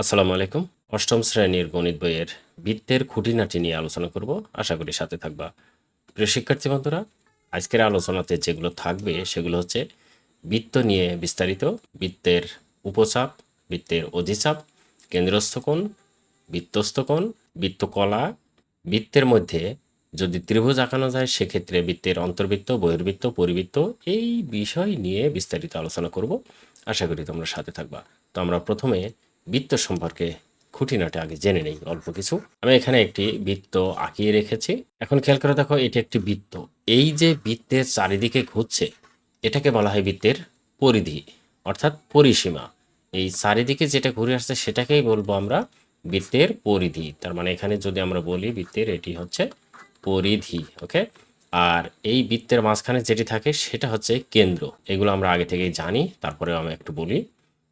আসসালামু আলাইকুম। অষ্টম শ্রেণির গণিত বইয়ের বৃত্তের খুঁটিনাটি নিয়ে আলোচনা করব। আশা করি সাথে থাকবা। প্রিয় শিক্ষার্থী বন্ধুরা, আজকের আলোচনাতে যেগুলো থাকবে সেগুলো হচ্ছে বৃত্ত নিয়ে বিস্তারিত, বৃত্তের উপচাপ, বৃত্তের অধিচাপ, কেন্দ্রস্থ কোণ, বৃত্তস্থ কোণ বৃত্তকলা বৃত্তের মধ্যে যদি ত্রিভুজ আঁকানো যায়, সেক্ষেত্রে বৃত্তের অন্তর্বৃত্ত, বহির্বৃত্ত, পরিবৃত্ত এই বিষয় নিয়ে বিস্তারিত আলোচনা করব। আশা করি তোমরা সাথে থাকবা। তো আমরা প্রথমে বৃত্ত সম্পর্কে খুঁটিনাটি আগে জেনে নেই, অল্প কিছু। আমি এখানে একটি বৃত্ত আঁকিয়ে রেখেছি। এখন খেয়াল করে দেখো, এটি একটি বৃত্ত। এই যে বৃত্তের চারিদিকে ঘুরছে, এটাকে বলা হয় বৃত্তের পরিধি, অর্থাৎ পরিসীমা। এই চারিদিকে যেটা ঘুরে আসছে, সেটাকেই বলব আমরা বৃত্তের পরিধি। তার মানে এখানে যদি আমরা বলি বৃত্তের, এটি হচ্ছে পরিধি, ওকে? আর এই বৃত্তের মাঝখানে যেটি থাকে, সেটা হচ্ছে কেন্দ্র। এগুলো আমরা আগে থেকেই জানি তারপরে আমি একটু বলি।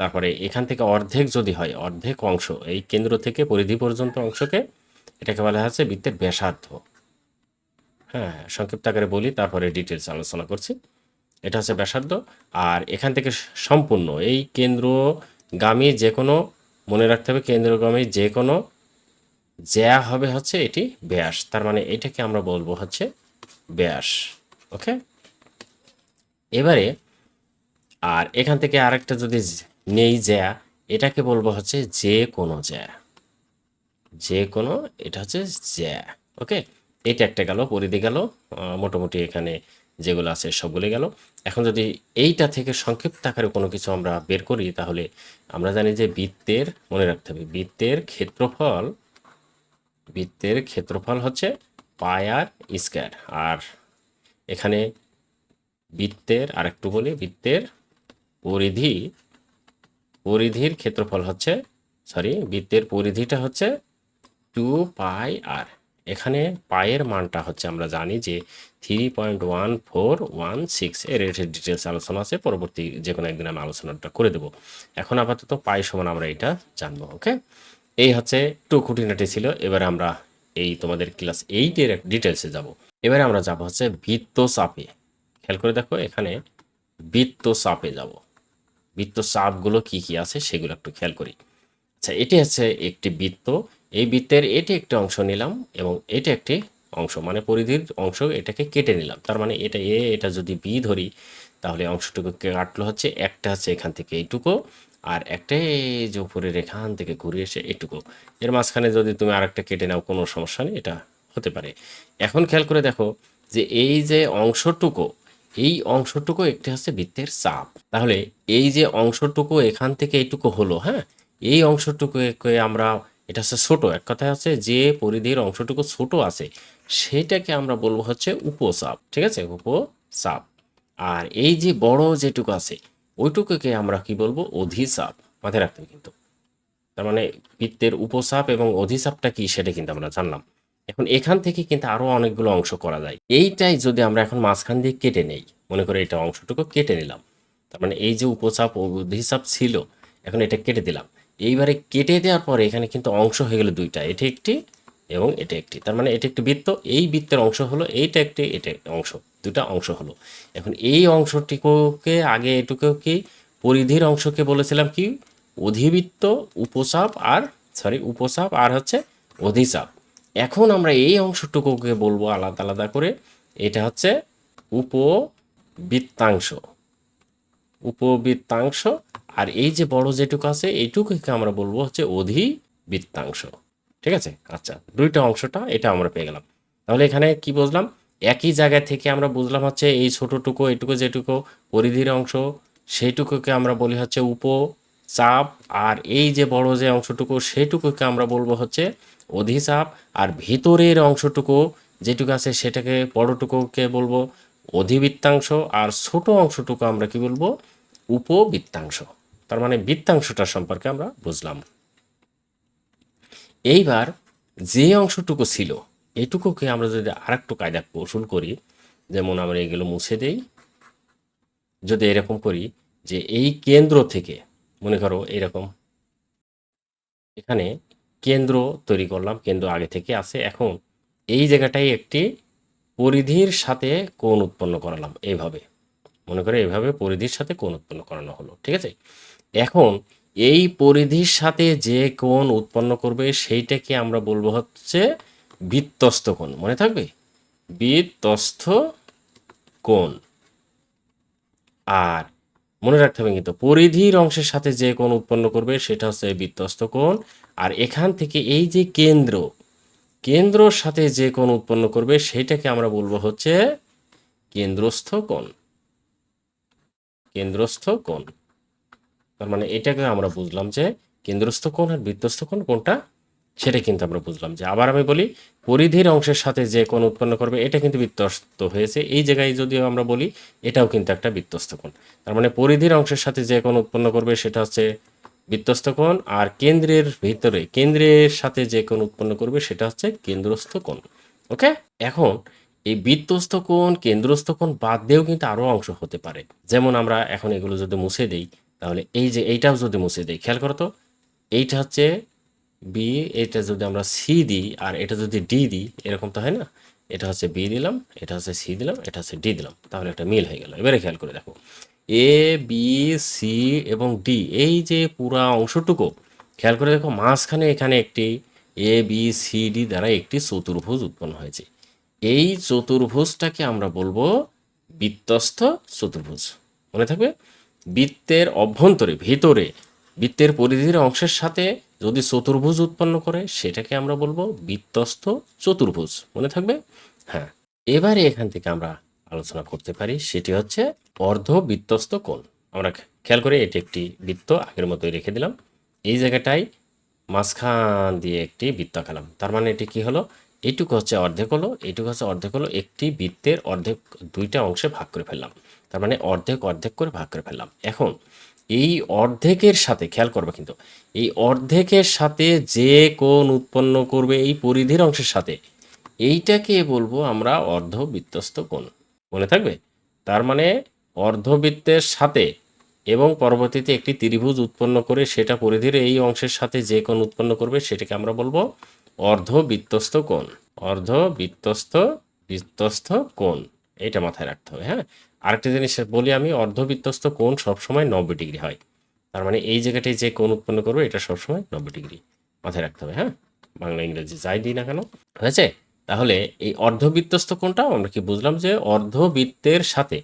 তারপরে এখান থেকে অর্ধেক যদি হয়, অর্ধেক অংশ, এই কেন্দ্র থেকে পরিধি পর্যন্ত অংশকে এটাকে বলা হচ্ছে বৃত্তের ব্যাসার্ধ। হ্যাঁ সংক্ষিপ্ত আকারে বলি, তারপরে ডিটেলস আলোচনা করছি। এটা হচ্ছে ব্যাসার্ধ। আর এখান থেকে সম্পূর্ণ, এই কেন্দ্রগামী যে কোনো মনে রাখতে হবে কেন্দ্রগামী যে কোনো জ্যা হবে হচ্ছে এটি ব্যাস। তার মানে এটাকে আমরা বলব হচ্ছে ব্যাস, ওকে? এবারে, আর এখান থেকে আরেকটা যদি নেই জ্যা, এটাকে বলব হচ্ছে যে কোনো জ্যা। যে কোনো, এটা হচ্ছে জ্যা, ওকে? এটা একটা গেল, পরিধি গেল মোটামুটি এখানে যেগুলো আছে সবগুলো গেল। এখন যদি এইটা থেকে সংক্ষিপ্ত আকারে কোনো কিছু আমরা বের করি, তাহলে আমরা জানি যে বৃত্তের, মনে রাখতে হবে, বৃত্তের ক্ষেত্রফল বৃত্তের ক্ষেত্রফল হচ্ছে পায়ার স্কয়ার। আর এখানে বৃত্তের, আরেকটু বলি, বৃত্তের পরিধি পরিধির ক্ষেত্রফল হচ্ছে সরি বৃত্তের পরিধিটা হচ্ছে টু পাই আর এখানে পায়ের মানটা হচ্ছে আমরা জানি যে three point one four one six এর এর ডিটেলস আলোচনা আছে, পরবর্তী যে কোনো একদিন আমি আলোচনাটা করে দেবো। এখন আপাতত পাই সমান আমরা এটা জানব ওকে এই হচ্ছে টু খুঁটিনাটি ছিল, এবারে আমরা এই তোমাদের ক্লাস এইটের ডিটেলসে যাব। এবারে আমরা যাব হচ্ছে বৃত্ত চাপে খেয়াল করে দেখো, এখানে বৃত্ত চাপে যাব। বৃত্ত চাপগুলো কি কি আছে সেগুলো একটু খেয়াল করি। আচ্ছা এটি হচ্ছে একটি বৃত্ত। এই বৃত্তের এটি একটি অংশ নিলাম এবং এটা একটি অংশ মানে পরিধির অংশ এটাকে কেটে নিলাম। তার মানে এটা এ, এটা যদি বি ধরি, তাহলে অংশটুকু কাটলো হচ্ছে, একটা হচ্ছে এখান থেকে এইটুকু আর একটা এই যে উপরের এখান থেকে ঘুরে এসে এটুকু এর মাঝখানে যদি তুমি আরেকটা কেটে নাও, কোনো সমস্যা নেই, এটা হতে পারে। এখন খেয়াল করে দেখো যে এই যে অংশটুকু এই অংশটুকু একটি হচ্ছে বৃত্তের চাপ। তাহলে এই যে অংশটুকু এখান থেকে এইটুকু হলো হ্যাঁ? এই অংশটুকুকে আমরা, এটা হচ্ছে ছোট, এক কথায় হচ্ছে যে পরিধির অংশটুকু ছোট আছে, সেটাকে আমরা বলব হচ্ছে উপচাপ, ঠিক আছে? উপচাপ। আর এই যে বড় যেটুকু আছে, ওইটুকুকে আমরা কি বলব? অধিচাপ। মাথায় রাখতে কিন্তু। তার মানে বৃত্তের উপচাপ এবং অধিচাপটা কি সেটা কিন্তু আমরা জানলাম। এখন এখান থেকে কিন্তু আরও অনেকগুলো অংশ করা যায়। এইটাই যদি আমরা এখন মাঝখান দিয়ে কেটে নেই, মনে করে এটা অংশটুকু কেটে নিলাম। তার মানে এই যে উপচাপ অধিচাপ ছিল, এখন এটা কেটে দিলাম। এইবারে কেটে দেওয়ার পরে এখানে কিন্তু অংশ হয়ে গেল দুইটা, এটি একটি এবং এটা একটি। তার মানে এটা একটি বৃত্ত, এই বৃত্তের অংশ হলো, এইটা একটি, এটা অংশ দুটা অংশ হলো। এখন এই অংশটিকে আগে এটুকু কি, পরিধির অংশকে বলেছিলাম কি? অধিবৃত্ত, উপচাপ আর সরি উপচাপ আর হচ্ছে অধিচাপ। এখন আমরা এই অংশটুকুকে বলব আলাদা আলাদা করে। এটা হচ্ছে উপবৃত্তাংশ। উপবৃত্তাংশ। আর এই যে বড় যেটুকু আছে, এইটুকুকে আমরা বলব হচ্ছে অধিবৃত্তাংশ। ঠিক আছে? আচ্ছা দুইটা অংশটা এটা আমরা পেয়ে গেলাম। তাহলে এখানে কি বুঝলাম? একই জায়গা থেকে আমরা বুঝলাম হচ্ছে এই ছোটটুকু এইটুকু যেটুকু পরিধির অংশ, সেইটুকুকে আমরা বলি হচ্ছে উপচাপ আর এই যে বড় যে অংশটুকু, সেটুকুকে আমরা বলব হচ্ছে অধিচাপ। আর ভিতরের অংশটুকু যেটুকু আছে সেটাকে বড়টুকুকে বলব অধিবৃত্তাংশ। আর ছোট অংশটুকু আমরা কি বলব? উপবৃত্তাংশ। তার মানে বৃত্তাংশটা সম্পর্কে আমরা বুঝলাম। এইবার যে অংশটুকু ছিল, এটুকুকে আমরা যদি আরেকটু কায়দা কৌশল করি, যেমন আমরা এগুলো মুছে দেই। যদি এরকম করি যে এই কেন্দ্র থেকে মনে করো এরকম। এখানে কেন্দ্র তৈরি করলাম, কেন্দ্র আগে থেকে আছে। এখন এই জায়গাটাই একটি পরিধির সাথে কোণ উৎপন্ন করালাম এইভাবে। মনে করে এইভাবে পরিধির সাথে কোণ উৎপন্ন করানো হলো, ঠিক আছে? এখন এই পরিধির সাথে যে কোণ উৎপন্ন করবে সেইটাকে আমরা বলব হচ্ছে বৃত্তস্থ কোণ। মনে থাকবে? বৃত্তস্থ কোণ। আর মনে রাখতে হবে কিন্তু পরিধির অংশের সাথে যে কোণ উৎপন্ন করবে সেটা হচ্ছে বৃত্তস্থ কোণ। আর এখান থেকে এই যে কেন্দ্র, কেন্দ্রর সাথে যে কোণ উৎপন্ন করবে সেটাকে আমরা বলব হচ্ছে কেন্দ্রস্থ কোণ। কেন্দ্রস্থ কোণ। তার মানে এটাকে আমরা বুঝলাম যে কেন্দ্রস্থ কোণ আর বৃত্তস্থ কোণ কোনটা সেটা কিন্তু আমরা বুঝলাম যে আবার আমি বলি, পরিধির অংশের সাথে যে কোণ উৎপন্ন করবে, এটা কিন্তু বৃত্তস্থ হয়েছে। এই জায়গায় যদিও আমরা বলি, এটাও কিন্তু একটা বৃত্তস্থ কোণ। তার মানে পরিধির অংশের সাথে যে কোণ উৎপন্ন করবে, সেটা হচ্ছে বৃত্তস্থ কোণ। আর কেন্দ্রের ভিতরে, কেন্দ্রের সাথে যে কোণ উৎপন্ন করবে, সেটা হচ্ছে কেন্দ্রস্থ কোণ। ওকে? এখন এই বৃত্তস্থ কোণ, কেন্দ্রস্থ কোণ বাদ দিয়েও কিন্তু আরও অংশ হতে পারে। যেমন আমরা এখন এগুলো যদি মুছে দেই, তাহলে এই যে এইটাও যদি মুছে দেই, খেয়াল করো তো, এইটা হচ্ছে বি এটা যদি আমরা সি দিই আর এটা যদি ডি দিই, এরকম তো হয় না? এটা হচ্ছে বি দিলাম, এটা হচ্ছে সি দিলাম, এটা হচ্ছে ডি দিলাম। তাহলে একটা মিল হয়ে গেল। এবারে খেয়াল করে দেখো। এ বি সি এবং ডি এই যে পুরা অংশটুকু, খেয়াল করে দেখো, মাঝখানে এখানে একটি এ বি সি ডি দ্বারা একটি চতুর্ভুজ উৎপন্ন হয়েছে। এই চতুর্ভুজটাকে আমরা বলব বৃত্তস্থ চতুর্ভুজ। মনে থাকবে? বৃত্তের অভ্যন্তরে, ভেতরে, বৃত্তের পরিধির অংশের সাথে যদি চতুর্ভুজ উৎপন্ন করে, সেটাকে আমরা বলব বৃত্তস্থ চতুর্ভুজ। মনে থাকবে? হ্যাঁ। এবারে এখান থেকে আমরা আলোচনা করতে পারি, সেটি হচ্ছে অর্ধ বৃত্তস্থ কোণ। আমরা খেয়াল করে এটি একটি বৃত্ত, আগের মতোই রেখে দিলাম। এই জায়গাটায় মাঝখান দিয়ে একটি বৃত্ত আঁকালাম। তার মানে এটি কি হলো? এটুকু হচ্ছে অর্ধেক হলো, এটুকু হচ্ছে অর্ধেক হলো, একটি বৃত্তের অর্ধেক দুইটা অংশে ভাগ করে ফেললাম। তার মানে অর্ধেক অর্ধেক করে ভাগ করে ফেললাম। এখন এই অর্ধেকের সাথে, খেয়াল করবে কিন্তু, এই অর্ধেকের সাথে যে কোণ উৎপন্ন করবে এই পরিধির অংশের সাথে, এইটাকে বলব আমরা অর্ধবৃত্তস্থ কোণ। মনে থাকবে? তার মানে অর্ধবৃত্তের সাথে এবং পরবর্তীতে একটি ত্রিভুজ উৎপন্ন করে সেটা পরিধির এই অংশের সাথে যে কোণ উৎপন্ন করবে সেটাকে আমরা বলব অর্ধবৃত্তস্থ কোণ। অর্ধবৃত্তস্থ, বৃত্তস্থ কোণ, এটা মাথায় রাখতে হবে হ্যাঁ? আরেকটা জিনিস বলি আমি অর্ধবৃত্তস্থ কোণ সবসময় নব্বই ডিগ্রি হয়। তার মানে এই জায়গাটায় যে কোণ উৎপন্ন করবে, এটা সবসময় নব্বই ডিগ্রি মাথায় রাখতে হবে হ্যাঁ? বাংলা, ইংরেজি যাই দিই না কেন। হয়েছে? তাহলে এই অর্ধবৃত্তস্থ কোণটাও আমরা কি বুঝলাম যে অর্ধবৃত্তের সাথে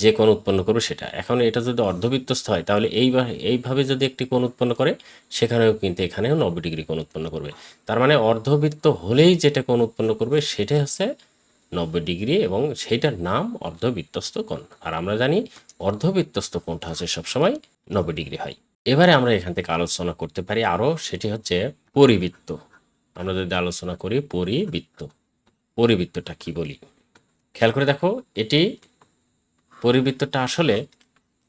যে কোণ উৎপন্ন করবে সেটা। এখন এটা যদি অর্ধবৃত্তস্থ হয়, তাহলে এইভাবে এইভাবে যদি একটি কোণ উৎপন্ন করে, সেখানেও কিন্তু এখানেও নব্বই ডিগ্রি কোণ উৎপন্ন করবে। তার মানে অর্ধবৃত্ত হলেই যেটা কোণ উৎপন্ন করবে সেটা হচ্ছে নব্বই ডিগ্রি এবং সেইটার নাম অর্ধবৃত্তস্থ কোণ। আর আমরা জানি অর্ধবৃত্তস্থ কোণটা হচ্ছে সবসময় নব্বই ডিগ্রি হয়। এবারে আমরা এখান থেকে আলোচনা করতে পারি আরও, সেটি হচ্ছে পরিবৃত্ত। আমরা যদি আলোচনা করি পরিবৃত্ত। পরিবৃত্তটা কি বলি? খেয়াল করে দেখো, এটি পরিবৃত্তটা আসলে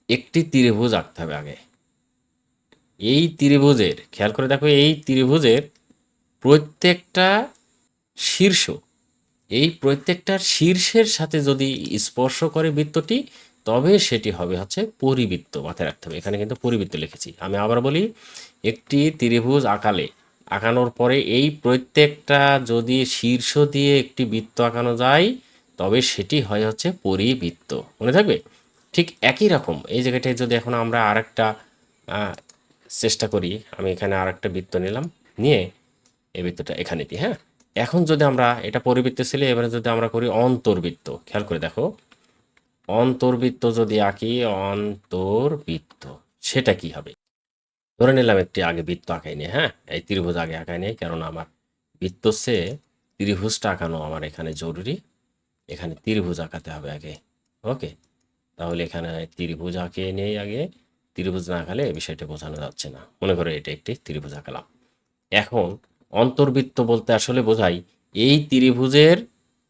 একটি ত্রিভুজ আঁকতে হবে আগে। এই ত্রিভুজের, খেয়াল করে দেখো, এই ত্রিভুজের প্রত্যেকটা শীর্ষ এই প্রত্যেকটার শীর্ষের সাথে যদি স্পর্শ করে বৃত্তটি তবে সেটি হবে হচ্ছে পরিবৃত্ত মাথায় রাখতে হবে এখানে কিন্তু পরিবৃত্ত লিখেছি। আমি আবার বলি একটি ত্রিভুজ আঁকালে আঁকানোর পরে এই প্রত্যেকটা যদি শীর্ষ দিয়ে একটি বৃত্ত আঁকানো যায় তবে সেটি হয় হচ্ছে পরিবৃত্ত। মনে থাকবে? ঠিক একই রকম। এই জায়গাটায় যদি এখন আমরা আরেকটা আহ, চেষ্টা করি আমি এখানে আরেকটা বৃত্ত নিলাম নিয়ে এই বৃত্তটা এখানে দিই হ্যাঁ? এখন যদি আমরা এটা পরিবৃত্ত ছিল এবারে যদি আমরা করি অন্তর্বৃত্ত, খেয়াল করে দেখো। অন্তর্বৃত্ত যদি আঁকি, অন্তর্বৃত্ত, সেটা কি হবে? ধরে নিলাম একটি আগে বৃত্ত আঁকাই নিয়ে হ্যাঁ? এই ত্রিভুজ আগে আঁকাই নিয়ে কারণ আমার বৃত্ত সে ত্রিভুজটা আঁকানো আমার এখানে জরুরি। এখানে ত্রিভুজ আঁকাতে হবে আগে, ওকে? তাহলে এখানে ত্রিভুজ আঁকিয়ে নিয়ে আগে, ত্রিভুজ না আঁকালে এই বিষয়টা বোঝানো যাচ্ছে না। মনে করো এটা একটি ত্রিভুজ আঁকালাম। এখন অন্তর্বৃত্ত বলতে আসলে বোঝাই এই ত্রিভুজের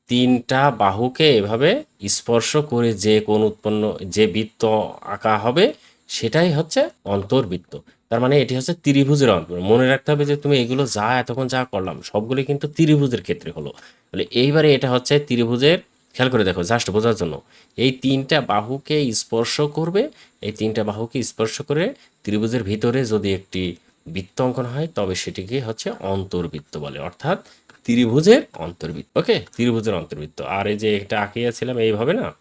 তিনটা বাহুকে এভাবে স্পর্শ করে যে কোন উৎপন্ন, যে বৃত্ত আঁকা হবে, সেটাই হচ্ছে অন্তর্বৃত্ত। তার মানে এটি হচ্ছে ত্রিভুজের অন্তর মনে রাখতে হবে যে তুমি এগুলো যা এতক্ষণ যা করলাম সবগুলি কিন্তু ত্রিভুজের ক্ষেত্রে হলো। তাহলে এইবারে এটা হচ্ছে ত্রিভুজের, খেয়াল করে দেখো, জাস্ট বোঝার জন্য। এই তিনটা বাহুকে স্পর্শ করবে, এই তিনটা বাহুকে স্পর্শ করে ত্রিভুজের ভিতরে যদি একটি বৃত্ত অঙ্কন হয়, তবে সেটিকে হচ্ছে অন্তর্বৃত্ত বলে, অর্থাৎ ত্রিভুজের অন্তর্বৃত্ত, ওকে? ত্রিভুজের অন্তর্বৃত্ত। আর এই যে এটা আঁকিয়েছিলাম এইভাবে না?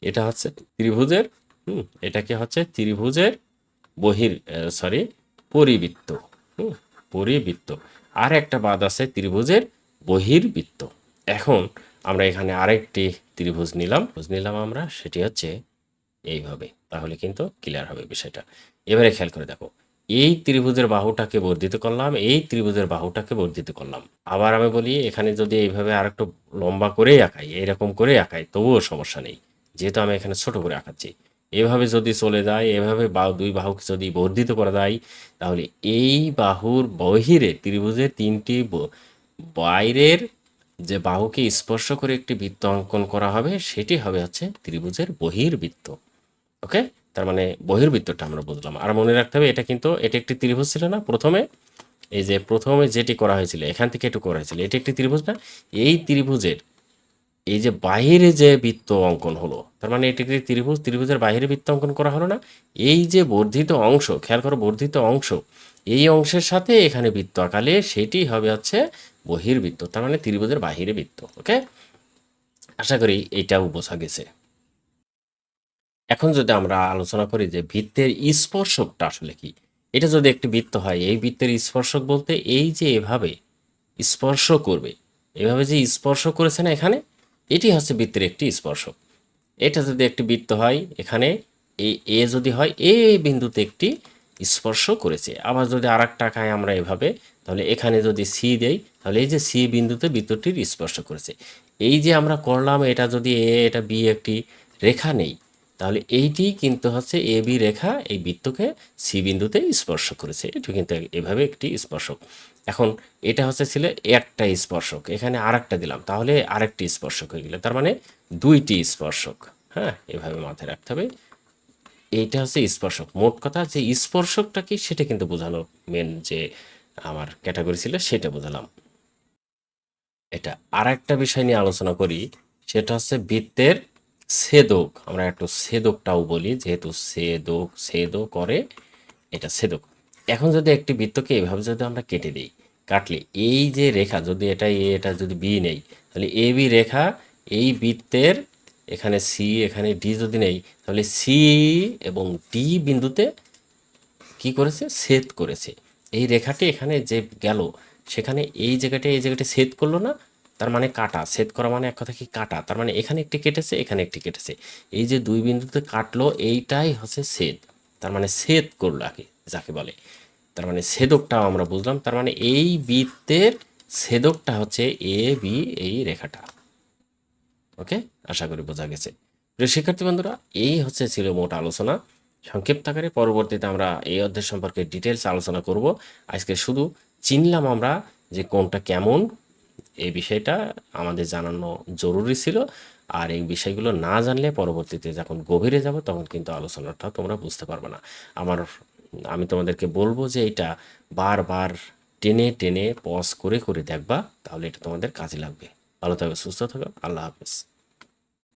এটা হচ্ছে ত্রিভুজের, হুম, এটাকে হচ্ছে ত্রিভুজের বহির সরি পরিবৃত্ত, হুম, পরিবৃত্ত। আর একটা বাদ আছে ত্রিভুজের বহির্বৃত্ত। এখন আমরা এখানে আরেকটি ত্রিভুজ নিলাম। নিলাম আমরা, সেটি হচ্ছে এইভাবে। তাহলে কিন্তু ক্লিয়ার হবে বিষয়টা। এবারে খেয়াল করে দেখো। এই ত্রিভুজের বাহুটাকে বর্ধিত করলাম, এই ত্রিভুজের বাহুটাকে বর্ধিত করলাম। আবার আমি বলি, এখানে যদি এইভাবে আর একটু লম্বা করে আঁকাই, এরকম করে আঁকাই, তবুও সমস্যা নেই, যেহেতু আমি এখানে ছোট করে আঁকাচ্ছি। এভাবে যদি চলে যায়, এভাবে বা দুই বাহুকে যদি বর্ধিত করা যায়, তাহলে এই বাহুর বহিরে ত্রিভুজের তিনটি বাইরের যে বাহুকে স্পর্শ করে একটি বৃত্ত অঙ্কন করা হবে, সেটি হবে হচ্ছে ত্রিভুজের বহির্বৃত্ত। ওকে? তার মানে বহির্বৃত্তটা আমরা বুঝলাম। আর মনে রাখতে হবে, এটা কিন্তু, এটা একটি ত্রিভুজ ছিল না? প্রথমে, এই যে প্রথমে যেটি করা হয়েছিল, এখান থেকে একটু করা হয়েছিল, এটি একটি ত্রিভুজ না? এই ত্রিভুজের, এই যে বাহিরে যে বৃত্ত অঙ্কন হলো, তার মানে এটি একটি ত্রিভুজ, ত্রিভুজের বাহিরে বৃত্ত অঙ্কন করা হলো না? এই যে বর্ধিত অংশ, খেয়াল করো বর্ধিত অংশ, এই অংশের সাথে এখানে বৃত্ত আঁকালে সেটি হবে হচ্ছে বহির্বৃত্ত, তার মানে ত্রিভুজের বাহিরে বৃত্ত, ওকে? আশা করি এইটাও বোঝা গেছে। এখন যদি আমরা আলোচনা করি যে বৃত্তের স্পর্শকটা আসলে কি, এটা যদি একটি বৃত্ত হয়, এই বৃত্তের স্পর্শক বলতে এই যে এভাবে স্পর্শ করবে, এভাবে যে স্পর্শ করেছে না এখানে, এটি হচ্ছে বৃত্তের একটি স্পর্শক। এটা যদি একটি বৃত্ত হয়, এখানে এই এ যদি হয়, এ বিন্দুতে একটি স্পর্শ করেছে। আবার যদি আর একটা আঁকায় আমরা এভাবে, তাহলে এখানে যদি সি দেই, তাহলে এই যে সি বিন্দুতে বৃত্তটির স্পর্শ করেছে। এই যে আমরা করলাম, এটা যদি এ, এটা বি একটি রেখা নেই তাহলে এইটি কিন্তু হচ্ছে এ বি রেখা এই বৃত্তকে সি বিন্দুতে স্পর্শ করেছে। এটি কিন্তু এভাবে একটি স্পর্শক। এখন এটা হচ্ছে ছিল একটা স্পর্শক। এখানে আরেকটা দিলাম। তাহলে আরেকটি স্পর্শক হয়ে গেল। তার মানে দুইটি স্পর্শক। হ্যাঁ এভাবে মাথায় রাখতে হবে। এইটা হচ্ছে স্পর্শক। মোট কথা যে স্পর্শকটা কি, সেটা কিন্তু বোঝানো মেন যে আমার ক্যাটাগরি ছিল, সেটা বোঝালাম। এটা আর একটা বিষয় নিয়ে আলোচনা করি। সেটা হচ্ছে বৃত্তের ছেদক আমরা একটু সেদকটাও বলি, যেহেতু সেদক ছেদ করে, এটা সেদক। এখন যদি একটি বৃত্তকে এভাবে যদি আমরা কেটে দিই, কাটলে এই যে রেখা, যদি এটা এটা যদি বি নেই, তাহলে এ, বি রেখা, এই বৃত্তের এখানে সি, এখানে ডি যদি নেই, তাহলে সি এবং ডি বিন্দুতে কি করেছে? ছেদ করেছে। এই রেখাটি এখানে যে গেল, সেখানে এই জায়গাটা এই জায়গাটা ছেদ করল না তার মানে কাটা ছেদ করা মানে এক কথা কি কাটা? তার মানে এখানে একটি কেটেছে, এখানে একটি কেটেছে। এই যে দুই বিন্দুতে কাটলো, এইটাই হচ্ছে ছেদ তার মানে ছেদ করল আগে, যাকে বলে। তার মানে ছেদকটাও আমরা বুঝলাম। তার মানে এই বৃত্তের ছেদকটা হচ্ছে এ বি এই রেখাটা। ওকে আশা করি বোঝা গেছে। প্রিয় শিক্ষার্থী বন্ধুরা, এই হচ্ছে ছিল মোট আলোচনা। সংক্ষিপ্ত আকারে পরবর্তীতে আমরা এই অধ্যায় সম্পর্কে ডিটেলস আলোচনা করব। আজকে শুধু চিনলাম আমরা যে কোনটা কেমন এই বিষয়টা আমাদের জানানো জরুরি ছিল। আর এই বিষয়গুলো না জানলে পরবর্তীতে যখন গভীরে যাব, তখন কিন্তু আলোচনাটা তোমরা বুঝতে পারবে না। আমার, আমি তোমাদেরকে বলব যে এটা বারবার টেনে টেনে পজ করে করে দেখবা, তাহলে এটা তোমাদের কাজে লাগবে। ভালো থাকবে, সুস্থ থাকো, আল্লাহ হাফেজ।